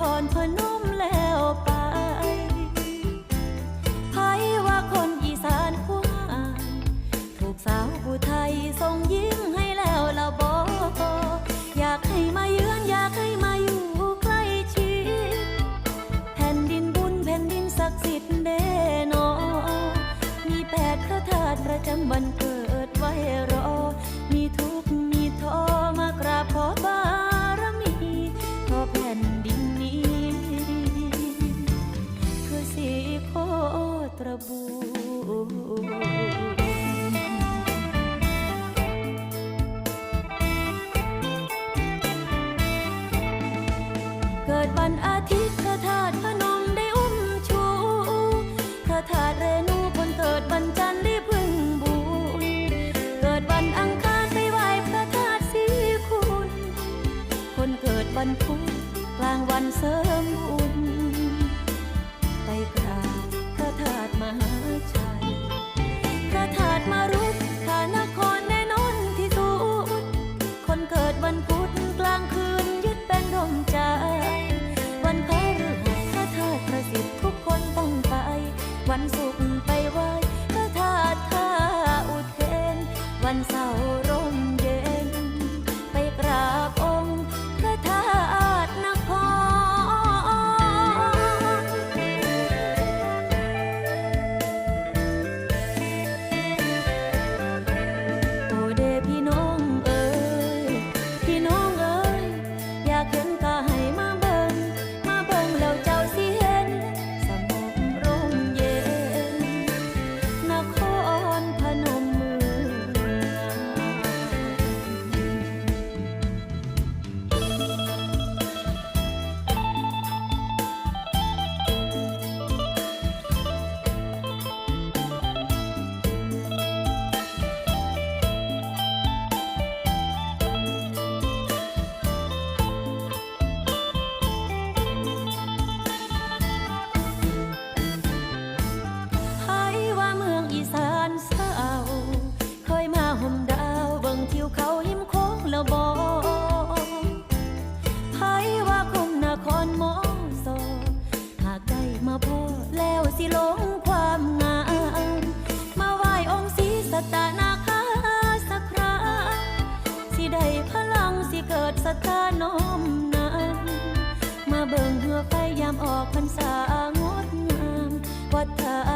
พนมแล้วไปไผว่าคนอีสานควานถูกสาวผู้ไทยส่งยิ้มให้แล้วละบออยากให้มาเยือนอยากให้มาอยู่ใกล้ชิดแผ่นดินบุญแผ่นดินศักดิ์สิทธิ์เดนอมีแปดพระธาตุประจำวันเกิดไว้ โคตรบูเกิดวันอาทิตย์พระธาตุพนมได้อุ้มชูพระธาตุเรนูคนเกิดวันจันทร์ได้พึ่งบุญเกิดวันอังคารไปไหว้พระธาตุสีคุณ คนเกิดวันพุธกลางวันเสริ มาพอแล้วสิหลงความงาม มาไหว้องค์ศรีสตานาคาสักคราสิได้พลังสิเกิดสตาน้อมนานมาเบิ่งเหือไฟยามออกพรรษางดงามวัดทา